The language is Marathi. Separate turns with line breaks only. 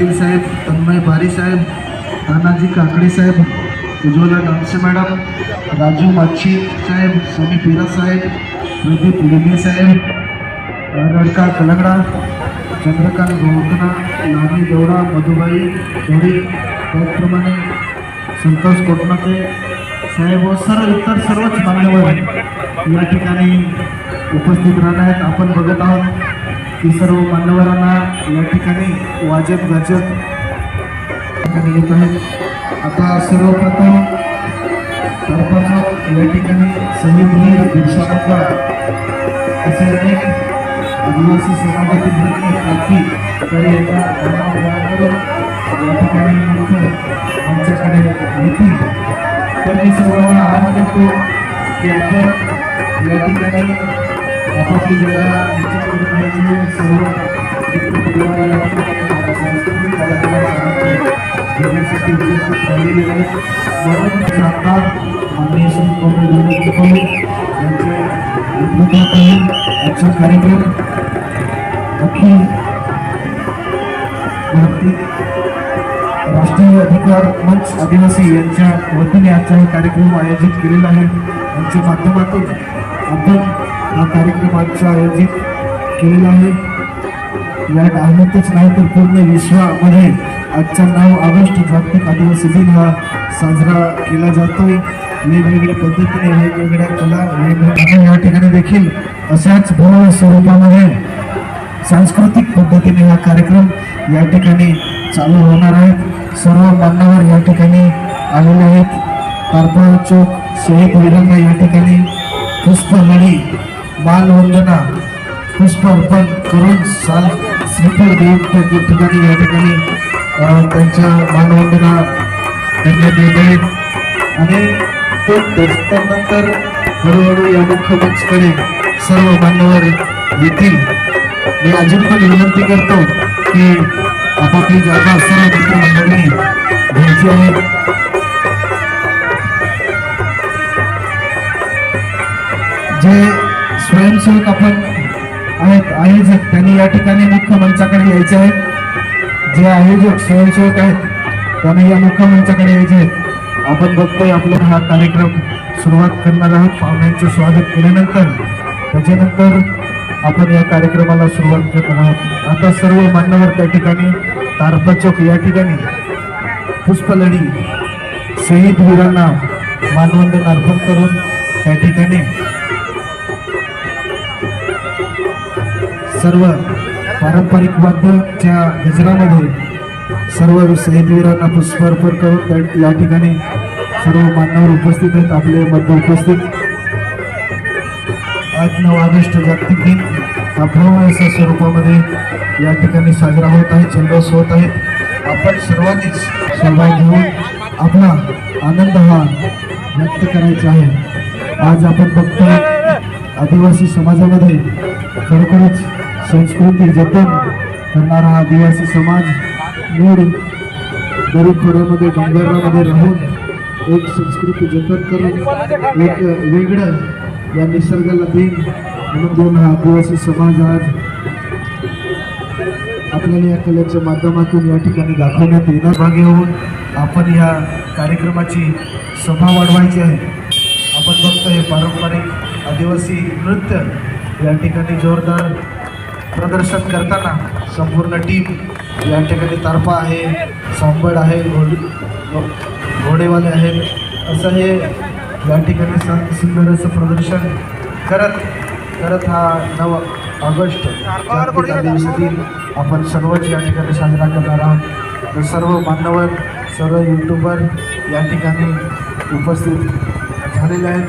पाटील साहेब तन्मय भारी साहेब तानाजी काकडे साहेब उज्ज्वला डांसे मॅडम राजू माच्छी साहेब स्वामी पिरा साहेब प्रदीप लिंगे साहेब रडका कलंगडा चंद्रकांत गोवकना लामी देवडा मधुबाई थोडी त्याचप्रमाणे संतोष कोटनाते साहेब व सर्व इतर सर्वच मान्यवर या ठिकाणी उपस्थित राहणार आहेत. आपण बघत आहोत. की सर्व मान्यवरांना या ठिकाणी वाजत गाजत ठिकाणी येत आहेत. आता सर्वप्रथम या ठिकाणी समीर वीर असे अनेक आदिवासी समाजातील नेते व्यक्ती तर यांना धर्मावलंबून या ठिकाणी आमच्याकडे येतील तर मी सर्वांना आवाहन करतो की आपण या ठिकाणी कार्यक्रम अखिल राष्ट्रीय अधिकार मंच आदिवासी यांच्या वतीने आजचा हा कार्यक्रम आयोजित केलेला आहे. यांच्या माध्यमातून आपण हा कार्यक्रम आजचा आयोजित केलेला आहे. या भारतच नाही तर पूर्ण विश्वामध्ये आजचा नऊ ऑगस्ट जागतिक आदिवासी दिन हा साजरा केला जातो. वेगवेगळ्या पद्धतीने वेगवेगळ्या कला वेगवेगळ्या या ठिकाणी देखील अशाच भव्य स्वरूपामध्ये सांस्कृतिक पद्धतीने हा कार्यक्रम या ठिकाणी चालू होणार आहे. सर्व मान्यवर या ठिकाणी आलेले आहेत. तारपळ चौक शहीद वीरांना या ठिकाणी पुष्पमणी मालवंदना पुष्प अर्पण करून साल श्रीफळ देऊन त्या ठिकाणी या ठिकाणी त्यांच्या मानवंदना करण्यात येत आहेत आणि ते त्यानंतर हळूहळू या मुख्य मंचकडे सर्व मान्यवर येतील. मी अजून पण विनंती करतो की आपापली जागा सर्व मित्रमंडळी घ्यायची आहे. जे स्वयंसेवक आपण आहेत आयोजक. त्यांनी या ठिकाणी मुख्य मंचाकडे यायचे आहेत. जे आयोजक स्वयंसेवक आहेत त्यांनी या मुख्य मंचाकडे यायचे आहेत. आपण बघतोय आपला हा कार्यक्रम सुरुवात करणार आहोत. पाहुण्यांचं स्वागत केल्यानंतर त्याच्यानंतर आपण या कार्यक्रमाला सुरुवात करणार आहोत. आता सर्व मान्यवर त्या ठिकाणी तारपा चौक या ठिकाणी पुष्पलढी शहीद वीरांना मानवंदन अर्पण करून त्या ठिकाणी सर्व पारंपरिक वाद्याच्या गजरामध्ये सर्व शहीदवीरांना पुष्पार्पण करून या ठिकाणी सर्व मान्यवर उपस्थित आहेत. आपले मध्य उपस्थित. आज नऊ ऑगस्ट जागतिक दिन. हा स्वरूपामध्ये या ठिकाणी साजरा होत आहे जल्लोष होत आहे आपण सर्वांनीच सहभाग घेऊन आपला आनंद हा व्यक्त करायचा आहे. आज आपण बघतो आदिवासी समाजामध्ये खरोखरच संस्कृती जतन करणारा हा आदिवासी समाज मूळ दरीखोऱ्यामध्ये डोंगरामध्ये राहून एक संस्कृती जतन करून एक वेगळं या निसर्गाला देईन म्हणून देऊन हा आदिवासी समाज आज आपल्याला या कलेच्या माध्यमातून या ठिकाणी दाखवण्यात येणार. भागी होऊन आपण या कार्यक्रमाची सभा वाढवायची आहे. आपण बघतो हे पारंपरिक आदिवासी नृत्य या ठिकाणी जोरदार प्रदर्शन करताना संपूर्ण टीम या ठिकाणी तारपा आहे सांबड आहे घोडी घोडेवाले आहेत. असं हे या ठिकाणी सुंदर असं प्रदर्शन करत करत हा नव ऑगस्ट दिन आपण सर्वच या ठिकाणी साजरा करणार आहोत. तर सर्व मान्यवर सर्व यूट्यूबर या ठिकाणी उपस्थित झालेले आहेत.